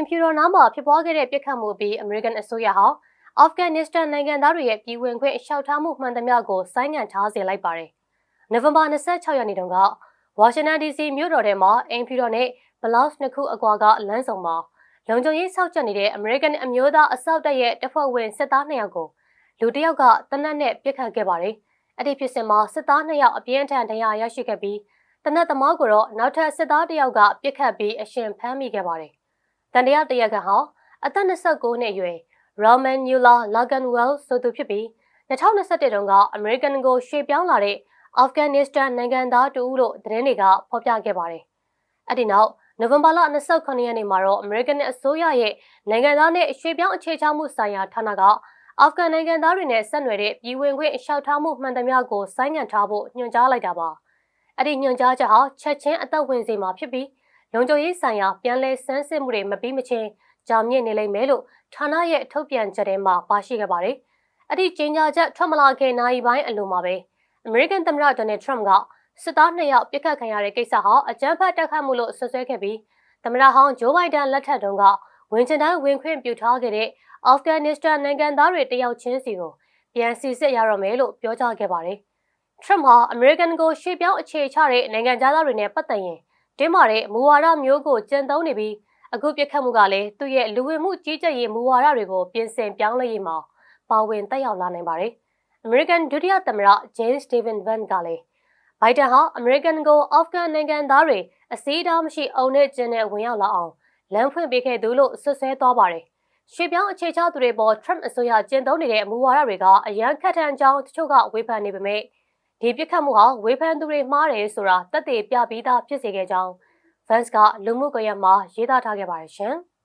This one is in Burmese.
မ်ဖြူတော်နားမှာဖြစ်ပွားခဲ့တဲ့ပြစ်ခတ်မှုအပြီးအမေရိကန်အစိုးရဟာအာဖဂန်နစ္စတန်နိုင်ငံသားတွေရဲ့ပြည်ဝင်ခွင့်အလျှောက်ထားမှုမှန်သမျှကိုဆိုင်းငံ့ထားစေလိုက်ပါတယ်။နိုဝင်ဘာ26ရက်နေ့တုန်းကဝါရှင်တန် DC မြို့တော်ထဲမှာအိမ်ဖြူတော်နဲ့ဘလော့စ်နှစ်ခုအကွာကလမ်းဆောင်မှာလုံခြုံရေးစောင့်ကြပ်နေတဲ့အမေရိကန်အမျိုးသားအစောက်တပ်ရဲ့တပ်ဖွဲ့ဝင်စစ်သား2ယောက်ကိုလူတစ်ယောက်ကတနက်နဲ့ပြစ်ခတ်ခဲ့ပါတယ်။အဲ့ဒီဖြစ်စဉ်မှာစစ်သား2ယောက်အပြင်းထန်ဒဏ်ရာရရှိခဲ့ပြီးတနက်သမားကိုတော့နောက်ထပ်စစ်သားတစ်ယောက်ကပြစ်ခတ်ပြီးအရှင်ဖမ်းမိခဲ့ပါတယ်။ တန်တရားတရက်ကဟာအသက်29နှစ်အရွယ် Roman Mueller Laganwell ဆိုသူဖြစ်ပြီး2021တုန်းကအမေရိကန်ကိုရွှေ့ပြောင်းလာတဲ့အာဖဂန်နစ္စတန်နိုင်ငံသားတူဦးလို့သတင်းတွေကဖော်ပြခဲ့ပါတယ်။အဲ့ဒီနောက်နိုဝင်ဘာလ29ရက်နေ့မှာတော့ American အစိုးရရဲ့နိုင်ငံသားနဲ့ရွှေ့ပြောင်းအခြေချမှုဆိုင်ရာဌာနကအာဖဂန်နိုင်ငံသားတွေနဲ့ဆက်နွယ်တဲ့ပြည်ဝင်ခွင့်အလျှောက်ထားမှုမှန်သမျှကိုဆိုင်းငံ့ထားဖို့ညွှန်ကြားလိုက်တာပါ။အဲ့ဒီညွှန်ကြားချက်ဟာချက်ချင်းအသက်ဝင်စေမှာဖြစ်ပြီး လုံခြုံရေးဆိုင်ရာပြန်လည်ဆန်းစစ်မှုတွေမပြီးမချင်းကြာမြင့်နေလိမ့်မယ်လို့ဌာနရဲ့ထုတ်ပြန်ချက်ထဲမှာပါရှိခဲ့ပါတယ်။အဲ့ဒီကြေညာချက်ထွက်မလာခင်နိုင်ပိုင်းအလိုမှာပဲအမေရိကန်သမ္မတဒေါ်နယ်ထရမ့်ကစစ်သားနှစ်ယောက်ပြစ်ခတ်ခံရတဲ့ကိစ္စဟာအကြမ်းဖက်တိုက်ခတ်မှုလို့ဆွဆွဲခဲ့ပြီးသမ္မတဟောင်းဂျိုးဘိုင်ဒန်လက်ထက်တုန်းကဝင်ချင်တိုင်းဝင်ခွင့်ပြုထားခဲ့တဲ့အာဖဂန်နစ္စတန်နိုင်ငံသားတွေတယောက်ချင်းစီကိုပြန်စီစစ်ရတော့မယ်လို့ပြောကြားခဲ့ပါတယ်။ထရမ့်ဟာအမေရိကန်ကိုရှေ့ပြောင်းအခြေချတဲ့နိုင်ငံသားတွေနဲ့ပတ်သက်ရင် တင်းမာတဲ့မူဝါဒမျိုးကိုကျင့်သုံးနေပြီးအခုပြစ်ခတ်မှုကလည်းသူ့ရဲ့လူဝင်မှုကြီးကြပ်ရေးမူဝါဒတွေကိုပြင်ဆင်ပြောင်းလဲရေးမှာပါဝင်တက်ရောက်လာနိုင်ပါတယ်။ American ဒုတိယသမ္မတ James Stephen Van ကလည်းဘိုင်ဒန်ဟာ American ကိုအာဖဂန်နိုင်ငံသားတွေအစည်းအဝေးမရှိအုံနဲ့ကျင်းနဲ့ဝင်ရောက်လာအောင်လမ်းဖွင့်ပေးခဲ့သူလို့ဆွဆွဲသွားပါတယ်။ရွှေပြောင်းအခြေချသူတွေပေါ် Trump အစိုးရကျင့်သုံးနေတဲ့မူဝါဒတွေကအရန်ခတ်ထန်ကြောင်းတချို့ကဝေဖန်နေပေမဲ့ ဒီပြစ်ခတ်မှုဟာဝေဖန်သူတွေမှားတယ်ဆိုတာတက်တည်ပြပြီးသားဖြစ်စေခဲ့ကြောင်း Vance ကလူမှုကွန်ရက်မှာရေးသားထားခဲ့ပါတယ်ရှင်။